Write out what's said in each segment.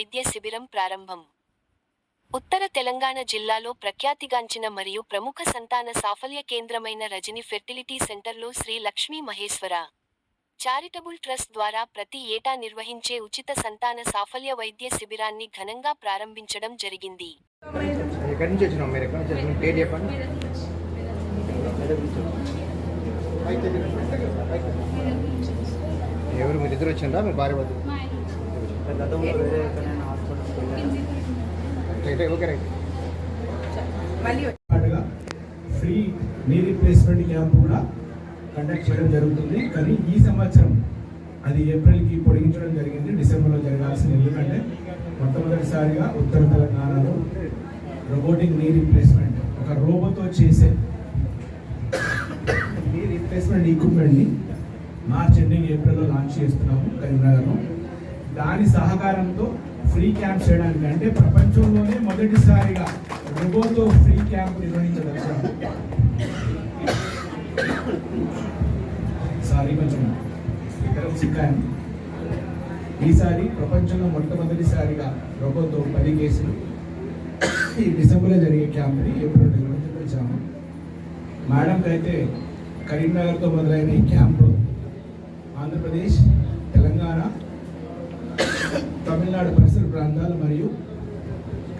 వైద్య శిబిరం ప్రారంభం. ఉత్తర తెలంగాణ జిల్లాలో ప్రఖ్యాతిగాంచిన మరియు ప్రముఖ సంతాన సాఫల్య కేంద్రమైన రజని ఫెర్టిలిటీ సెంటర్లో శ్రీ లక్ష్మీ మహేశ్వర చారిటబుల్ ట్రస్ట్ ద్వారా ప్రతి ఏటా నిర్వహించే ఉచిత సంతాన సాఫల్య వైద్య శిబిరాన్ని ఘనంగా ప్రారంభించడం జరిగింది. ఎవరు మీరు? ఇద్దరు మీ భార్య వద్దు గతంలో వేరే ఎక్కడైనా హాస్పిటల్కి ఫ్రీ నీ రీప్లేస్మెంట్ క్యాంప్ కూడా కండక్ట్ చేయడం జరుగుతుంది. కానీ ఈ సంవత్సరం అది ఏప్రిల్కి పొడిగించడం జరిగింది. డిసెంబర్లో జరగాల్సింది. ఎందుకంటే మొట్టమొదటిసారిగా ఉత్తర తెలంగాణలో రోబోటిక్ నీ రీప్లేస్మెంట్ ఒక రోబోతో చేసే నీ రీప్లేస్మెంట్ ఈక్విప్మెంట్ని మార్చ్ ఎండింగ్ ఏప్రిల్లో లాంచ్ చేస్తున్నాము కరీంనగర్లో. దాని సహకారంతో ఫ్రీ క్యాంప్ చేయడానికి. అంటే ప్రపంచంలోనే మొదటిసారిగా రోబోతో ఫ్రీ క్యాంప్ నిర్వహించదలిచాము సారీ కొంచెం ఇతరం చిక్కాను. ఈసారి ప్రపంచంలో మొట్టమొదటిసారిగా రోబోతో పది కేసులు ఈ డిసెంబర్లో జరిగే క్యాంప్ని ఏప్రిల్ నిర్వహించదలిచాము మేడంకి అయితే కరీంనగర్తో మొదలైన ఈ క్యాంపు ఆంధ్రప్రదేశ్ తెలంగాణ తమిళనాడు పరిసర ప్రాంతాలు మరియు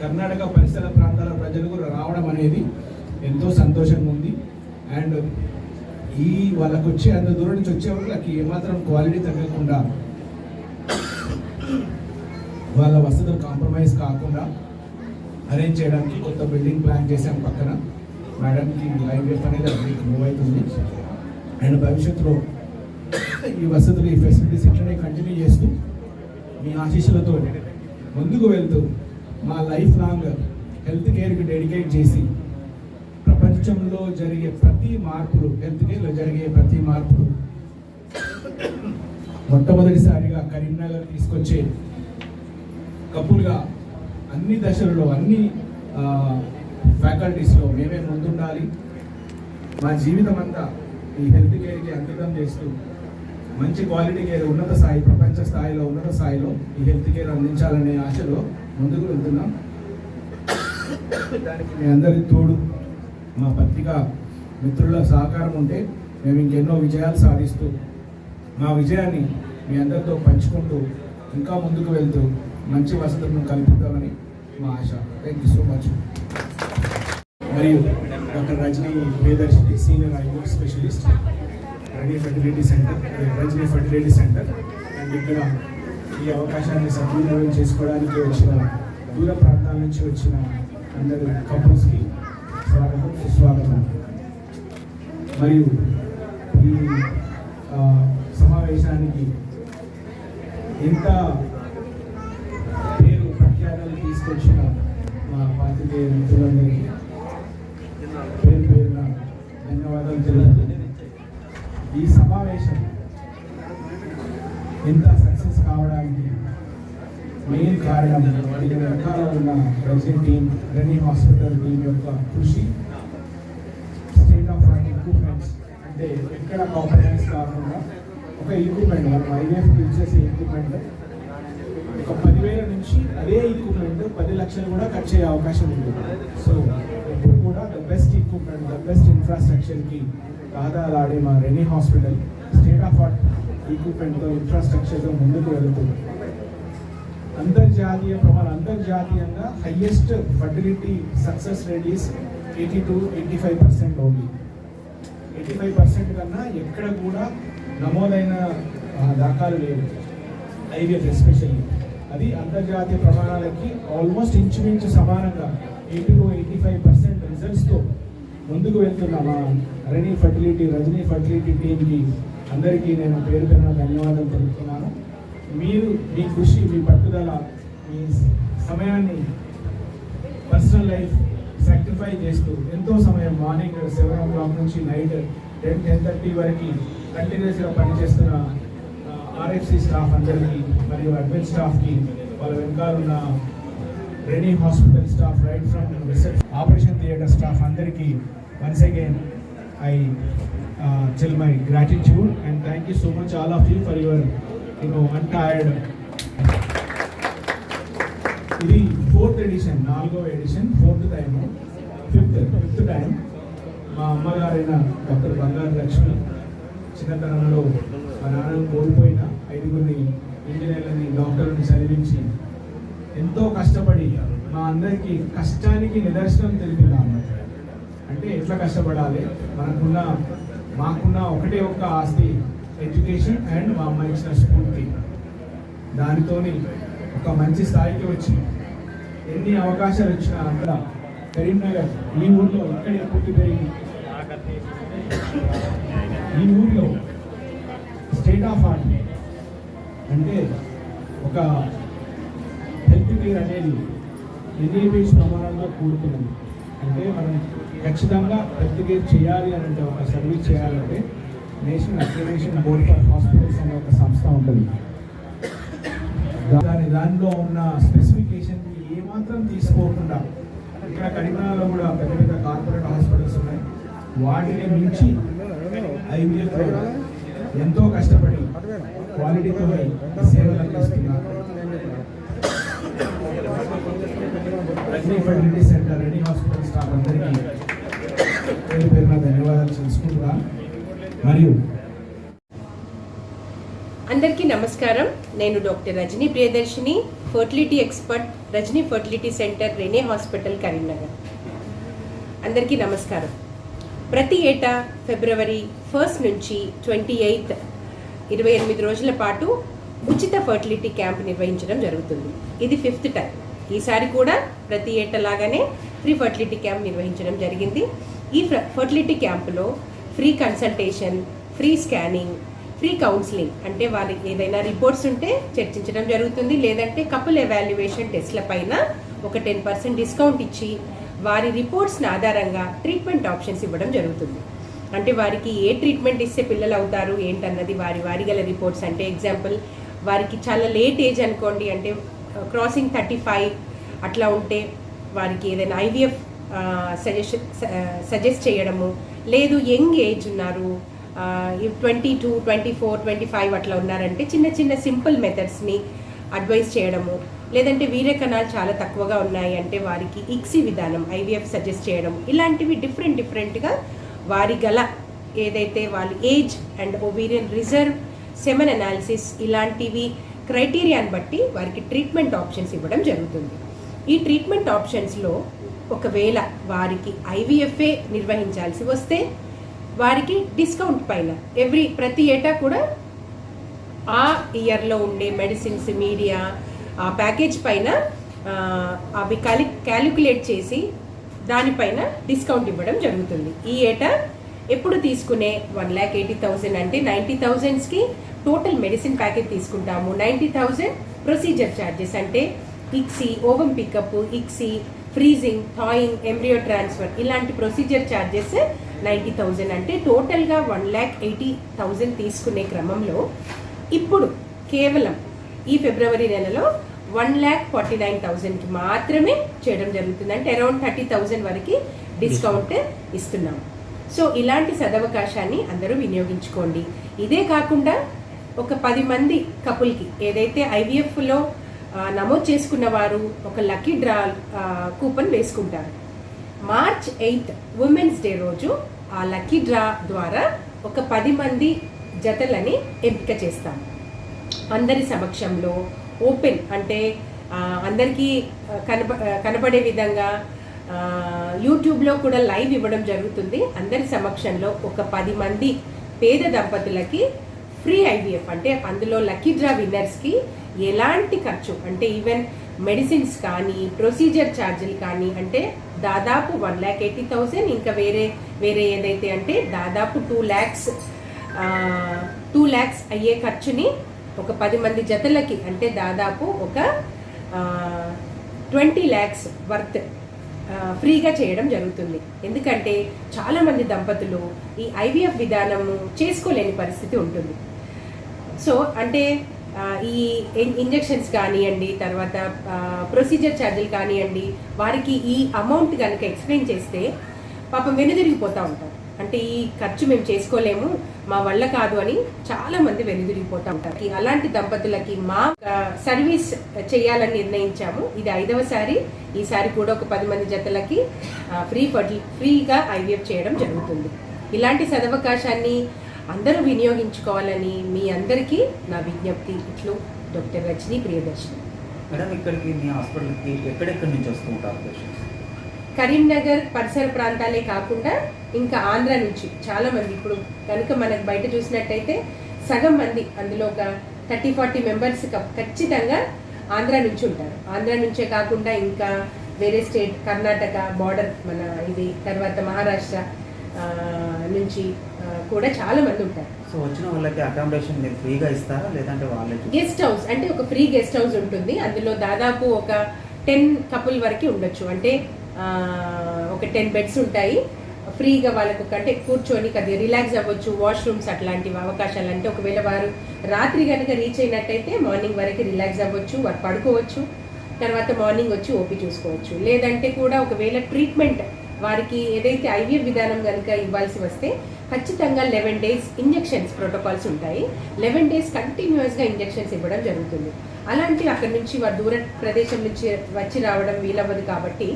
కర్ణాటక పరిసర ప్రాంతాల ప్రజలు కూడా రావడం అనేది ఎంతో సంతోషంగా ఉంది. అండ్ ఈ వాళ్ళకు వచ్చే అంత దూరం నుంచి వచ్చే వాళ్ళకి ఏమాత్రం క్వాలిటీ తగ్గకుండా వాళ్ళ వసతులు కాంప్రమైజ్ కాకుండా అరేంజ్ చేయడానికి కొత్త బిల్డింగ్ ప్లాన్ చేశాం పక్కన. మేడంకి లైవ్ వేఫ్ అనేది అక్కడికి మూవ్ అవుతుంది. అండ్ భవిష్యత్తులో ఈ వసతులు ఈ ఫెసిలిటీస్ ఇట్లనే కంటిన్యూ చేస్తూ మీ ఆశీస్సులతో ముందుకు వెళ్తూ మా లైఫ్ లాంగ్ హెల్త్ కేర్కి డెడికేట్ చేసి ప్రపంచంలో జరిగే ప్రతి మార్పులు హెల్త్ కేర్లో జరిగే ప్రతి మార్పులు మొట్టమొదటిసారిగా కరీంనగర్ తీసుకొచ్చే కపుల్గా అన్ని దశలలో అన్ని ఫ్యాకల్టీస్లో మేమే ముందుండాలి. మా జీవితం అంతా ఈ హెల్త్ కేర్కి అంకితం చేస్తూ మంచి క్వాలిటీ కేర్ ఉన్నత స్థాయి ప్రపంచ స్థాయిలో ఉన్నత స్థాయిలో ఈ హెల్త్ కేర్ అందించాలనే ఆశలో ముందుకు వెళ్తున్నాం. దానికి మీ అందరి తోడు మా పత్రిక మిత్రుల సహకారం ఉంటే మేము ఇంకెన్నో విజయాలు సాధిస్తూ మా విజయాన్ని మీ అందరితో పంచుకుంటూ ఇంకా ముందుకు వెళ్తూ మంచి వసతులను కల్పిద్దామని మా ఆశ. థ్యాంక్ యూ సో మచ్ మరియు doctor Rajani Priyadarshini senior IO specialist. Rajani fertility centre Rajani fertility centre and ఇక్కడ ఈ అవకాశాన్ని సద్వినియోగం చేసుకోవడానికి వచ్చిన దూర ప్రాంతాల నుంచి వచ్చిన అందరు కపుల్స్కి స్వాగతం సుస్వాగతం. మరియు ఈ సమావేశానికి ఎంత పేరు ప్రఖ్యాతలు తీసుకొచ్చిన మా పాత్రికేయ మిత్రులందరికీ పేరు పేరున ధన్యవాదాలు తెలుపుతూ ఈ సమావేశం ఇంత సక్సెస్ కావడానికి మెయిన్ ఉన్న president team Renee hospital team యొక్క కృషి స్టేట్ ఆఫ్ ఆర్ట్ ఎక్విప్మెంట్స్ అంటే ఎక్కడ కాంప్రమైజ్ కాకుండా ఒక ఎక్విప్మెంట్ మనం ఐవీఎఫ్ చేసే ఎక్విప్మెంట్ ఒక పదివేల నుంచి అదే ఎక్విప్మెంట్ పది లక్షలు కూడా ఖర్చు అయ్యే అవకాశం ఉంది సో ఎప్పుడు కూడా the best equipment the best ఇన్ఫ్రాస్ట్రక్చర్కి ఆడే మా Renee hospital state of art ఎక్విప్మెంట్తో ఇన్ఫ్రాస్ట్రక్చర్తో ముందుకు వెళుతుంది. అంతర్జాతీయ ప్రమాణం అంతర్జాతీయంగా highest fertility success rate is eighty to eighty five percent only eighty five percent కన్నా ఎక్కడ కూడా నమోదైన దాఖలు లేవు. ఐవీఎఫ్ ఎస్పెషల్లీ అది అంతర్జాతీయ ప్రమాణాలకి ఆల్మోస్ట్ ఇంచుమించు సమానంగా eighty to eighty five percent రిజల్ట్స్తో ముందుకు వెళ్తున్న మా ఫర్టిలిటీ రజనీ ఫర్టిలిటీ టీమ్కి అందరికీ నేను పేరు పేరున ధన్యవాదాలు తెలుపుతున్నాను. మీరు మీ కృషి మీ పట్టుదల మీ సమయాన్ని పర్సనల్ లైఫ్ సాక్రిఫై చేస్తూ ఎంతో సమయం మార్నింగ్ సెవెన్ ఓ క్లాక్ నుంచి నైట్ టెన్ టెన్ థర్టీ వరకు కంటిన్యూస్గా పనిచేస్తున్న ఆర్ఎఫ్సి స్టాఫ్ అందరికీ మరియు అడ్మిన్ స్టాఫ్కి వాళ్ళ వెనకాల ఉన్న Renee hospital staff right from operation theatre staff అందరికీ once again I tell my gratitude and thank you so much all of you for your you know, untired ఇది ఫోర్త్ ఎడిషన్ నాలుగో edition fourth time fifth fifth time మా అమ్మగారైన doctor బంగారు లక్ష్మి చిన్నతనంలో మా నాన్నను కోల్పోయిన ఐదుగురిని ఇంజనీర్లని డాక్టర్ని చదివించి ఎంతో కష్టపడి మా అందరికీ కష్టానికి నిదర్శనం తెలిపిన అన్నమాట అంటే ఎట్లా కష్టపడాలి? మనకున్న మాకున్న ఒకటే ఒక్క ఆస్తి ఎడ్యుకేషన్ అండ్ మా అమ్మ ఇచ్చిన స్ఫూర్తి దానితోని ఒక మంచి స్థాయికి వచ్చి ఎన్ని అవకాశాలు వచ్చినా అక్కడ కరీంనగర్ ఈ ఊర్లో ఇక్కడే పుట్టి పెరిగి ఈ ఊర్లో స్టేట్ ఆఫ్ ఆర్ట్ అంటే ఒక హెల్త్ కేర్ అనేది ఎన్ఏబిఎస్ ప్రమాణాలతో కూడుకున్నది. అంటే మనం ఖచ్చితంగా హెల్త్ కేర్ చేయాలి అని అంటే ఒక సర్వీస్ చేయాలంటే national accreditation board for hospitals అనే ఒక సంస్థ ఉంటుంది. దాని దానిలో ఉన్న స్పెసిఫికేషన్ ఏమాత్రం తీసుకోకుండా ఇక్కడ కరీంనగర్లో కూడా పెద్ద పెద్ద కార్పొరేట్ హాస్పిటల్స్ ఉన్నాయి. వాటిని మించి ఐవీఎఫ్ ఎంతో కష్టపడి క్వాలిటీతో సేవలు అందిస్తున్నారు. Fertility centre Renee hospital staff అందరికీ పేరు పేరున ధన్యవాదాలు తెలుసుకుంటున్నా మరియు అందరికీ నమస్కారం. నేను doctor Rajani Priyadarshini fertility expert Rajani fertility centre Renee hospital Karimnagar. అందరికీ నమస్కారం. ప్రతి ఏటా ఫిబ్రవరి ఫస్ట్ నుంచి ట్వంటీ ఎయిత్ ఇరవై ఎనిమిది రోజుల పాటు ఉచిత ఫర్టిలిటీ క్యాంప్ నిర్వహించడం జరుగుతుంది. ఇది ఫిఫ్త్ టైం. ఈసారి కూడా ప్రతి ఏటా లాగానే ఫ్రీ ఫర్టిలిటీ క్యాంప్ నిర్వహించడం జరిగింది. ఈ ఫర్టిలిటీ క్యాంపులో free consultation free scanning free counselling అంటే వాళ్ళకి ఏదైనా రిపోర్ట్స్ ఉంటే చర్చించడం జరుగుతుంది. లేదంటే కపుల్ ఎవాల్యుయేషన్ టెస్ట్ల పైన ఒక టెన్ పర్సెంట్ డిస్కౌంట్ ఇచ్చి వారి రిపోర్ట్స్ని ఆధారంగా ట్రీట్మెంట్ ఆప్షన్స్ ఇవ్వడం జరుగుతుంది. అంటే వారికి ఏ ట్రీట్మెంట్ ఇస్తే పిల్లలు అవుతారు ఏంటన్నది వారి వారి గల రిపోర్ట్స్ అంటే ఎగ్జాంపుల్ వారికి చాలా లేట్ ఏజ్ అనుకోండి అంటే క్రాసింగ్ థర్టీ ఫైవ్ అట్లా ఉంటే వారికి ఏదైనా ఐవీఎఫ్ సజెషన్ సజెస్ట్ చేయడము లేదు యంగ్ ఏజ్ ఉన్నారు. Twenty two twenty four twenty five అట్లా ఉన్నారంటే చిన్న చిన్న సింపుల్ మెథడ్స్ని అడ్వైస్ చేయడము. లేదంటే వీరే కణాలు చాలా తక్కువగా ఉన్నాయి అంటే వారికి ఇక్సి విధానం ఐవీఎఫ్ సజెస్ట్ చేయడం ఇలాంటివి డిఫరెంట్ డిఫరెంట్గా వారి గల ఏదైతే వాళ్ళ age and ovarian reserve semen analysis ఇలాంటివి క్రైటీరియాని బట్టి వారికి ట్రీట్మెంట్ ఆప్షన్స్ ఇవ్వడం జరుగుతుంది. ఈ ట్రీట్మెంట్ ఆప్షన్స్లో ఒకవేళ వారికి ఐవీఎఫ్ఏ నిర్వహించాల్సి వస్తే వారికి డిస్కౌంట్ పైన ఎవ్రీ ప్రతి ఏటా కూడా ఆ ఇయర్లో ఉండే మెడిసిన్స్ మీడియా ఆ ప్యాకేజ్ పైన అవి కాలి క్యాలిక్యులేట్ చేసి దానిపైన డిస్కౌంట్ ఇవ్వడం జరుగుతుంది. ఈ ఏటా ఎప్పుడు తీసుకునే వన్ ల్యాక్ ఎయిటీ థౌజండ్ అంటే నైంటీ థౌజండ్స్కి టోటల్ మెడిసిన్ ప్యాకేజ్ తీసుకుంటాము. నైంటీ థౌజండ్ ప్రొసీజర్ ఛార్జెస్ అంటే ICSI ovum pickup ICSI freezing thawing embryo transfer ఇలాంటి ప్రొసీజర్ ఛార్జెస్ నైంటీ థౌజండ్ అంటే టోటల్గా వన్ ల్యాక్ ఎయిటీ థౌజండ్ తీసుకునే క్రమంలో ఇప్పుడు కేవలం ఈ ఫిబ్రవరి నెలలో వన్ ల్యాక్ ఫార్టీ నైన్ థౌజండ్కి మాత్రమే చేయడం జరుగుతుంది. అంటే అరౌండ్ థర్టీ థౌజండ్ వరకు డిస్కౌంట్ ఇస్తున్నాం. సో ఇలాంటి సదవకాశాన్ని అందరూ వినియోగించుకోండి. ఇదే కాకుండా ఒక పది మంది కపుల్కి ఏదైతే ఐవీఎఫ్లో నమోదు చేసుకున్న వారు ఒక లక్కీ డ్రా కూపన్ వేసుకుంటారు. మార్చ్ ఎయిత్ ఉమెన్స్ డే రోజు ఆ లక్కీ డ్రా ద్వారా ఒక పది మంది జతలని ఎంపిక చేస్తాం. అందరి సమక్షంలో ఓపెన్ అంటే అందరికీ కనప కనపడే విధంగా యూట్యూబ్లో కూడా లైవ్ ఇవ్వడం జరుగుతుంది. అందరి సమక్షంలో ఒక పది మంది పేద దంపతులకి ఫ్రీ ఐవీఎఫ్ అంటే అందులో లక్కీ డ్రా విన్నర్స్కి ఎలాంటి ఖర్చు? అంటే ఈవెన్ మెడిసిన్స్ కానీ ప్రొసీజర్ ఛార్జీలు కానీ అంటే దాదాపు వన్ ల్యాక్ ఎయిటీ థౌజండ్ ఇంకా వేరే వేరే ఏదైతే అంటే దాదాపు టూ ల్యాక్స్ టూ ల్యాక్స్ అయ్యే ఖర్చుని ఒక పది మంది జతలకి అంటే దాదాపు ఒక ట్వంటీ ల్యాక్స్ వర్త్ ఫ్రీగా చేయడం జరుగుతుంది. ఎందుకంటే చాలామంది దంపతులు ఈ ఐవీఎఫ్ విధానము చేసుకోలేని పరిస్థితి ఉంటుంది. సో అంటే ఈ ఇంజెక్షన్స్ కానివ్వండి తర్వాత ప్రొసీజర్ ఛార్జీలు కానివ్వండి వారికి ఈ అమౌంట్ కనుక ఎక్స్ప్లెయిన్ చేస్తే పాపం వెనుదిరిగిపోతూ ఉంటారు. అంటే ఈ ఖర్చు మేము చేసుకోలేము మా వల్ల కాదు అని చాలా మంది వెనుదిరిగిపోతూ ఉంటారు. అలాంటి దంపతులకి మా సర్వీస్ చేయాలని నిర్ణయించాము. ఇది ఐదవసారి ఈసారి కూడా ఒక పది మంది జతలకి ఫ్రీ ఫర్టి ఫ్రీగా ఐవీఎఫ్ చేయడం జరుగుతుంది. ఇలాంటి సదవకాశాన్ని అందరూ వినియోగించుకోవాలని మీ అందరికీ నా విజ్ఞప్తి. ఇట్లు డాక్టర్ రజనీ ప్రియదర్శిని. మేడం ఇక్కడికి మీ హాస్పిటల్కి ఎక్కడెక్కడి నుంచి వస్తూ ఉంటారు పేషెంట్స్? కరీంనగర్ పరిసర ప్రాంతాలే కాకుండా ఇంకా ఆంధ్ర నుంచి చాలా మంది ఇప్పుడు కనుక మనకు బయట చూసినట్టయితే సగం మంది అందులో ఒక థర్టీ ఫార్టీ మెంబర్స్ ఖచ్చితంగా ఆంధ్ర నుంచి ఉంటారు. ఆంధ్ర నుంచే కాకుండా ఇంకా వేరే స్టేట్ కర్ణాటక బార్డర్ మన ఇది తర్వాత మహారాష్ట్ర నుంచి కూడా చాలా మంది ఉంటారు. సో వచ్చిన వాళ్ళకి అకామిడేషన్ మీరు ఫ్రీగా ఇస్తారా? లేదంటే వాళ్ళే చూ- గెస్ట్ హౌస్ అంటే ఒక ఫ్రీ గెస్ట్ హౌస్ ఉంటుంది. అందులో దాదాపు ఒక టెన్ కపుల్ వరకు ఉండొచ్చు. అంటే ఒక టెన్ బెడ్స్ ఉంటాయి. ఫ్రీగా వాళ్ళకు ఒక- అంటే కూర్చొని కొద్దిగా రిలాక్స్ అవ్వచ్చు. వాష్రూమ్స్ అట్లాంటివి అవకాశాలు అంటే ఒకవేళ వారు రాత్రి కనుక రీచ్ అయినట్టయితే మార్నింగ్ వరకు రిలాక్స్ అవ్వచ్చు వారు పడుకోవచ్చు. తర్వాత మార్నింగ్ వచ్చి ఓపీ చూసుకోవచ్చు. లేదంటే కూడా ఒకవేళ ట్రీట్మెంట్ వారికి ఏదైతే ఐవీఎఫ్ విధానం కనుక ఇవ్వాల్సి వస్తే ఖచ్చితంగా లెవెన్ డేస్ ఇంజెక్షన్స్ ప్రోటోకాల్స్ ఉంటాయి. లెవెన్ డేస్ కంటిన్యూస్గా ఇంజెక్షన్స్ ఇవ్వడం జరుగుతుంది. అలాంటి అక్కడి నుంచి వారు దూర ప్రదేశం నుంచి వచ్చి రావడం వీలవ్వదు కాబట్టి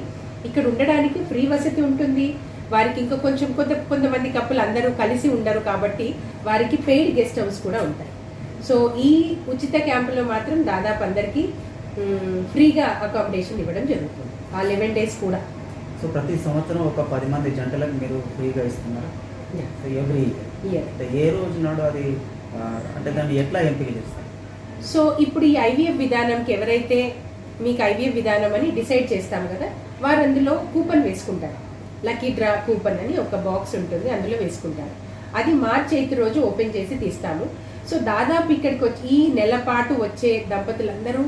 ఇక్కడ ఉండడానికి ఫ్రీ వసతి ఉంటుంది. వారికి ఇంకా కొంచెం కొంత కొంతమంది కప్పులు అందరూ కలిసి ఉండరు కాబట్టి వారికి పెయిడ్ గెస్ట్ హౌస్ కూడా ఉంటాయి. సో ఈ ఉచిత క్యాంపులో మాత్రం దాదాపు అందరికీ ఫ్రీగా అకామిడేషన్ ఇవ్వడం జరుగుతుంది. ఆ లెవెన్ డేస్ కూడా. సో ప్రతి సంవత్సరం ఒక పది మంది జంటలకు మీరు ఫ్రీగా ఇస్తున్నారు. సో ఎవ్రీ ఇయర్ అంటే ఏ రోజు నాడు అది అంటే దాన్ని ఎట్లా ఎంపిక చేస్తారు? సో ఇప్పుడు ఈ ఐవీఎఫ్ విధానంకి ఎవరైతే మీకు ఐవీఎఫ్ విధానం అని డిసైడ్ చేస్తాం కదా వారు అందులో కూపన్ వేసుకుంటారు. లక్కీ డ్రా కూపన్ అని ఒక బాక్స్ ఉంటుంది అందులో వేసుకుంటారు. అది మార్చ్ ఎయిత్ రోజు ఓపెన్ చేసి తీస్తాము. సో దాదాపు ఇక్కడికి వచ్చి ఈ నెల పాటు వచ్చే దంపతులందరూ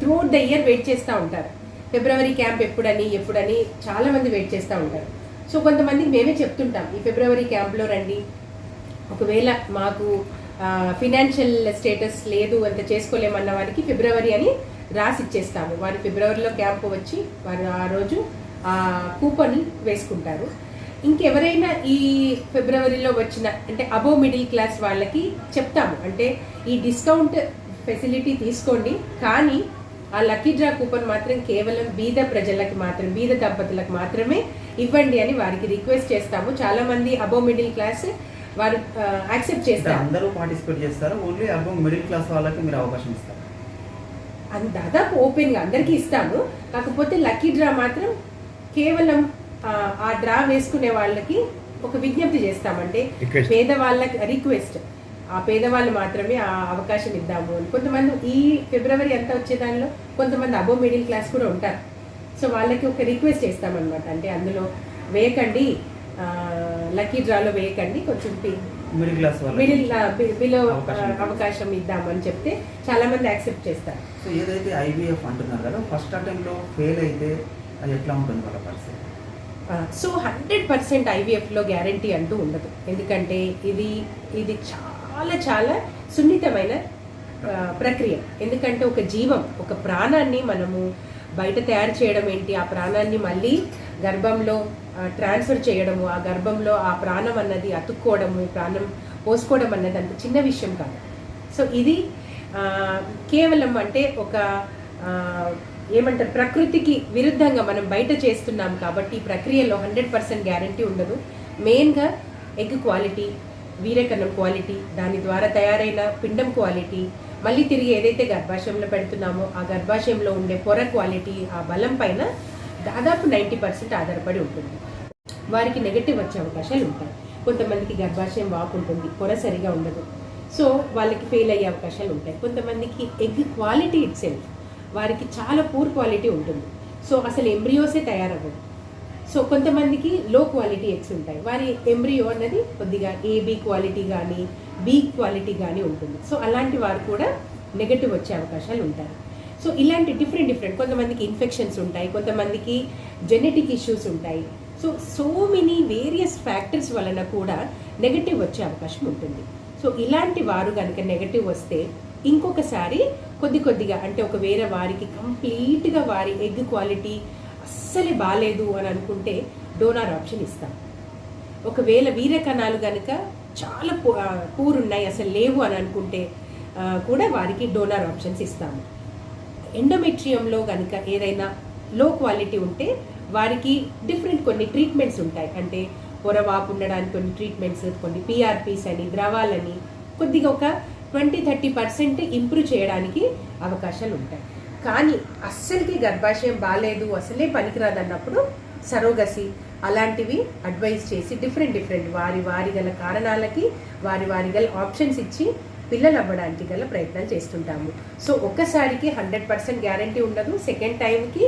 త్రూఅవుట్ ద ఇయర్ వెయిట్ చేస్తూ ఉంటారు. ఫిబ్రవరి క్యాంప్ ఎప్పుడని ఎప్పుడని చాలామంది వెయిట్ చేస్తూ ఉంటారు. సో కొంతమందికి మేమే చెప్తుంటాం ఈ ఫిబ్రవరి క్యాంప్లో రండి. ఒకవేళ మాకు ఫినాన్షియల్ స్టేటస్ లేదు అంత చేసుకోలేమన్న వారికి ఫిబ్రవరి అని రాసి ఇచ్చేస్తాము వారు ఫిబ్రవరిలో క్యాంప్ వచ్చి వారు ఆ రోజు ఆ కూపన్ వేసుకుంటారు. ఇంకెవరైనా ఈ ఫిబ్రవరిలో వచ్చిన అంటే అబోవ్ మిడిల్ క్లాస్ వాళ్ళకి చెప్తాము. అంటే ఈ డిస్కౌంట్ ఫెసిలిటీ తీసుకోండి కానీ ఆ లక్కీ డ్రా కూపన్ మాత్రం కేవలం బీద ప్రజలకు మాత్రం బీద దంపతులకు మాత్రమే ఇవ్వండి అని వారికి రిక్వెస్ట్ చేస్తాము. చాలా మంది అబోవ్ మిడిల్ క్లాస్ వారు యాక్సెప్ట్ చేస్తారు. అందరూ పార్టిసిపేట్ చేస్తారు ఓన్లీ అల్బమ్ మిడిల్ క్లాస్ వాళ్ళకి మీరు అవకాశం ఇస్తారు. అది దాదాపు ఓపెన్గా అందరికీ ఇస్తాము. కాకపోతే లక్కీ డ్రా మాత్రం కేవలం ఆ, డ్రా వేసుకునే వాళ్ళకి ఒక విజ్ఞప్తి చేస్తామంటే. పేదవాళ్ళకి రిక్వెస్ట్. ఆ పేదవాళ్ళు మాత్రమే ఆ అవకాశం ఇద్దాము అని. కొంతమంది ఈ ఫిబ్రవరి అంతా వచ్చే దానిలో కొంతమంది అబో మిడిల్ క్లాస్ కూడా ఉంటారు. సో వాళ్ళకి ఒక రిక్వెస్ట్ చేస్తామన్నమాట. అంటే అందులో వేయకండి లక్కీ డ్రాలో వేయకండి కొంచెం మిడిల్ క్లాస్ మిడిల్ బిలో అవకాశం ఇద్దాం. అవకాశం ఇద్దామని చెప్తే చాలా మంది యాక్సెప్ట్ చేస్తారు. సో ఏదైతే ఐవీఎఫ్ అంటున్నారు కదా ఫస్ట్ అటెంప్ట్లో ఫెయిల్ అయితే అది ఎట్లా ఉంటుంది వాళ్ళ పరిస్థితి? సో హండ్రెడ్ పర్సెంట్ ఐవీఎఫ్లో గ్యారంటీ అంటూ ఉండదు. ఎందుకంటే ఇది ఇది చాలా చాలా సున్నితమైన ప్రక్రియ. ఎందుకంటే ఒక జీవం ఒక ప్రాణాన్ని మనము బయట తయారు చేయడం ఏంటి? ఆ ప్రాణాన్ని మళ్ళీ గర్భంలో ట్రాన్స్ఫర్ చేయడము ఆ గర్భంలో ఆ ప్రాణం అన్నది అతుక్కోవడము ప్రాణం పోసుకోవడం అన్నది అంత చిన్న విషయం కాదు. సో ఇది కేవలం అంటే ఒక ఏమంటారు ప్రకృతికి విరుద్ధంగా మనం బయట చేస్తున్నాం కాబట్టి ఈ ప్రక్రియలో హండ్రెడ్ పర్సెంట్ గ్యారంటీ ఉండదు. మెయిన్గా ఎగ్ క్వాలిటీ వీరకణం క్వాలిటీ దాని ద్వారా తయారైన పిండం క్వాలిటీ మళ్ళీ తిరిగి ఏదైతే గర్భాశయంలో పెడుతున్నామో ఆ గర్భాశయంలో ఉండే పొర క్వాలిటీ ఆ బలం పైన దాదాపు నైంటీ పర్సెంట్ ఆధారపడి ఉంటుంది. వారికి నెగటివ్ వచ్చే అవకాశాలు ఉంటాయి. కొంతమందికి గర్భాశయం వాపు ఉంటుంది పొర సరిగా ఉండదు. సో వాళ్ళకి ఫెయిల్ అయ్యే అవకాశాలు ఉంటాయి. కొంతమందికి ఎగ్ క్వాలిటీ ఇట్ సెల్ఫ్ వారికి చాలా పూర్ క్వాలిటీ ఉంటుంది. సో అసలు ఎంబ్రియోసే తయారవ్వదు. సో కొంతమందికి లో క్వాలిటీ ఎగ్స్ ఉంటాయి. వారి ఎంబ్రియో అన్నది కొద్దిగా ఏబీ క్వాలిటీ కానీ బి క్వాలిటీ కానీ ఉంటుంది. సో అలాంటి వారు కూడా నెగటివ్ వచ్చే అవకాశాలు ఉంటాయి. సో ఇలాంటి డిఫరెంట్ డిఫరెంట్ కొంతమందికి ఇన్ఫెక్షన్స్ ఉంటాయి కొంతమందికి జెనెటిక్ ఇష్యూస్ ఉంటాయి. So so many various factors వలన కూడా నెగటివ్ వచ్చే అవకాశం ఉంటుంది. సో ఇలాంటి వారు కనుక నెగటివ్ వస్తే ఇంకొకసారి కొద్ది కొద్దిగా అంటే ఒక వేరే వారికి కంప్లీట్గా వారి ఎగ్ క్వాలిటీ అస్సలే బాగాలేదు అని అనుకుంటే డోనార్ ఆప్షన్ ఇస్తాం. ఒకవేళ వీర కణాలు కనుక చాలా పూర్ ఉన్నాయి అసలు లేవు అని అనుకుంటే కూడా వారికి డోనార్ ఆప్షన్స్ ఇస్తాము ఎండోమెట్రియంలో కనుక ఏదైనా లో క్వాలిటీ ఉంటే వారికి డిఫరెంట్ కొన్ని ట్రీట్మెంట్స్ ఉంటాయి. అంటే పొరవాపు ఉండడానికి కొన్ని ట్రీట్మెంట్స్ కొన్ని పిఆర్పీస్ అని ద్రవాలని కొద్దిగా ఒక ట్వంటీ థర్టీ పర్సెంట్ ఇంప్రూవ్ చేయడానికి అవకాశాలు ఉంటాయి. కానీ అస్సలకి గర్భాశయం బాగాలేదు అసలే పనికిరాదు అన్నప్పుడు సరోగసి అలాంటివి అడ్వైస్ చేసి డిఫరెంట్ డిఫరెంట్ వారి వారి గల కారణాలకి వారి వారి గల ఆప్షన్స్ ఇచ్చి పిల్లలు అవ్వడానికి గల ప్రయత్నాలు చేస్తుంటాము. సో ఒక్కసారికి హండ్రెడ్ పర్సెంట్ గ్యారంటీ ఉండదు. సెకండ్ టైంకి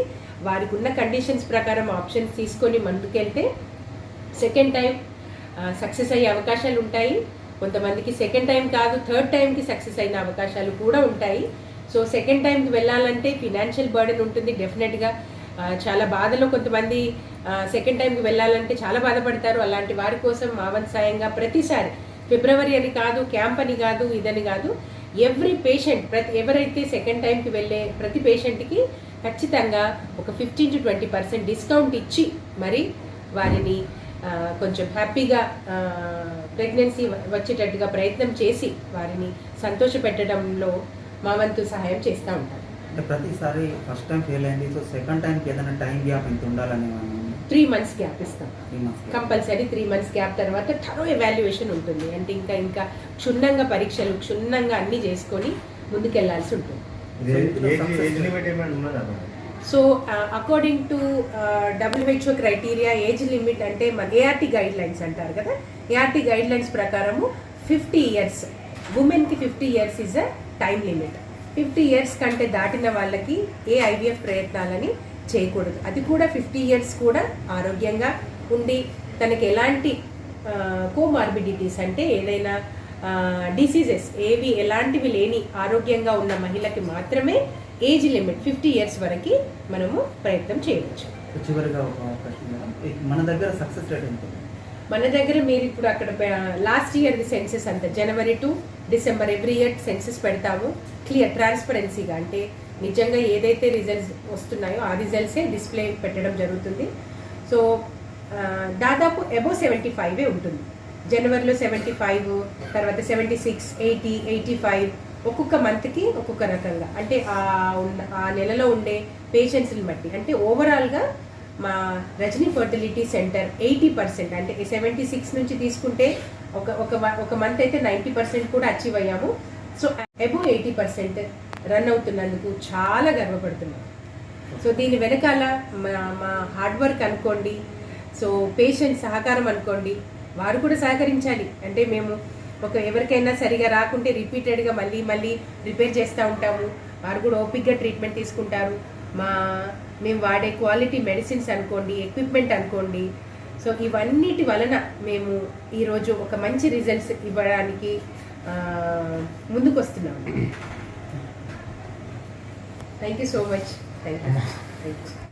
వారికి ఉన్న కండిషన్స్ ప్రకారం ఆప్షన్స్ తీసుకొని ముందుకెళ్తే సెకండ్ టైం సక్సెస్ అయ్యే అవకాశాలు ఉంటాయి కొంతమందికి సెకండ్ టైం కాదు థర్డ్ టైంకి సక్సెస్ అయిన అవకాశాలు కూడా ఉంటాయి. సో సెకండ్ టైంకి వెళ్ళాలంటే ఫినాన్షియల్ బర్డెన్ ఉంటుంది డెఫినెట్గా చాలా బాధలో కొంతమంది సెకండ్ టైంకి వెళ్ళాలంటే చాలా బాధపడతారు. అలాంటి వారి కోసం మావన్ సాయంగా ప్రతిసారి ఫిబ్రవరి అని కాదు క్యాంప్ అని కాదు ఇదని కాదు ఎవ్రీ పేషెంట్ ప్రతి ఎవరైతే సెకండ్ టైంకి వెళ్ళే ప్రతి పేషెంట్కి ఖచ్చితంగా ఒక fifteen to twenty percent discount ఇచ్చి మరి వారిని కొంచెం హ్యాపీగా ప్రెగ్నెన్సీ వచ్చేటట్టుగా ప్రయత్నం చేసి వారిని సంతోషపెట్టడంలో మా వంతు సహాయం చేస్తూ ఉంటాం అంటే ప్రతిసారి ఫస్ట్ టైం ఫెయిల్ అయింది. సో సెకండ్ టైంకి ఏదైనా టైం గ్యాప్ ఇంత ఉండాలని త్రీ మంత్స్ గ్యాప్ ఇస్తాం. కంపల్సరీ త్రీ మంత్స్ గ్యాప్ తర్వాత థరో ఎవాల్యుయేషన్ ఉంటుంది. అంటే ఇంకా ఇంకా క్షుణ్ణంగా పరీక్షలు క్షుణ్ణంగా అన్నీ చేసుకొని ముందుకెళ్ళాల్సి ఉంటుంది. So according to WHO criteria age limit అంటే మన ఏఆర్టీ గైడ్ లైన్స్ అంటారు కదా? ఏఆర్టీ గైడ్ లైన్స్ ప్రకారము ఫిఫ్టీ ఇయర్స్ ఉమెన్కి fifty years is a time limit fifty years కంటే దాటిన వాళ్ళకి ఏ ఐవీఎఫ్ ప్రయత్నాలని చేయకూడదు. అది కూడా ఫిఫ్టీ ఇయర్స్ కూడా ఆరోగ్యంగా ఉండి తనకి ఎలాంటి కోమార్బిడిటీస్ అంటే ఏదైనా డిసీజెస్ ఏవి ఎలాంటివి లేని ఆరోగ్యంగా ఉన్న మహిళకి మాత్రమే ఏజ్ లిమిట్ ఫిఫ్టీ ఇయర్స్ వరకు మనము ప్రయత్నం చేయవచ్చు. చివరిగా మన దగ్గర సక్సెస్ రేట్ ఎంత? మన దగ్గర మీరు ఇప్పుడు అక్కడ లాస్ట్ ఇయర్ సెన్సెస్ అంత January to December every year census పెడతాము. క్లియర్ ట్రాన్స్పరెన్సీగా అంటే నిజంగా ఏదైతే రిజల్ట్స్ వస్తున్నాయో ఆ రిజల్ట్సే డిస్ప్లే పెట్టడం జరుగుతుంది. సో దాదాపు అబోవ్ సెవెంటీ ఫైవే ఉంటుంది. జనవరిలో సెవెంటీ ఫైవ్ తర్వాత seventy six eighty eighty five ఒక్కొక్క మంత్కి ఒక్కొక్క రకంగా. అంటే ఆ ఉన్న ఆ నెలలో ఉండే పేషెంట్స్ని బట్టి. అంటే ఓవరాల్గా మా Rajani fertility centre eighty percent అంటే సెవెంటీ సిక్స్ నుంచి తీసుకుంటే ఒక ఒక ఒక మంత్ అయితే నైంటీ పర్సెంట్ కూడా అచీవ్ అయ్యాము. So above eighty percent run అవుతున్నందుకు చాలా గర్వపడుతున్నాం. సో దీని వెనకాల మా మా హార్డ్ వర్క్ అనుకోండి సో పేషెంట్ సహకారం అనుకోండి వారు కూడా సహకరించాలి. అంటే మేము ఒక ఎవరికైనా సరిగా రాకుంటే రిపీటెడ్గా మళ్ళీ మళ్ళీ రిపేర్ చేస్తూ ఉంటాము. వారు కూడా ఓపిక్గా ట్రీట్మెంట్ తీసుకుంటారు. మా మేము వాడే క్వాలిటీ మెడిసిన్స్ అనుకోండి ఎక్విప్మెంట్ అనుకోండి. సో ఇవన్నిటి వలన మేము ఈరోజు ఒక మంచి రిజల్ట్స్ ఇవ్వడానికి ముందుకు వస్తున్నాము thank you so much thank you thank you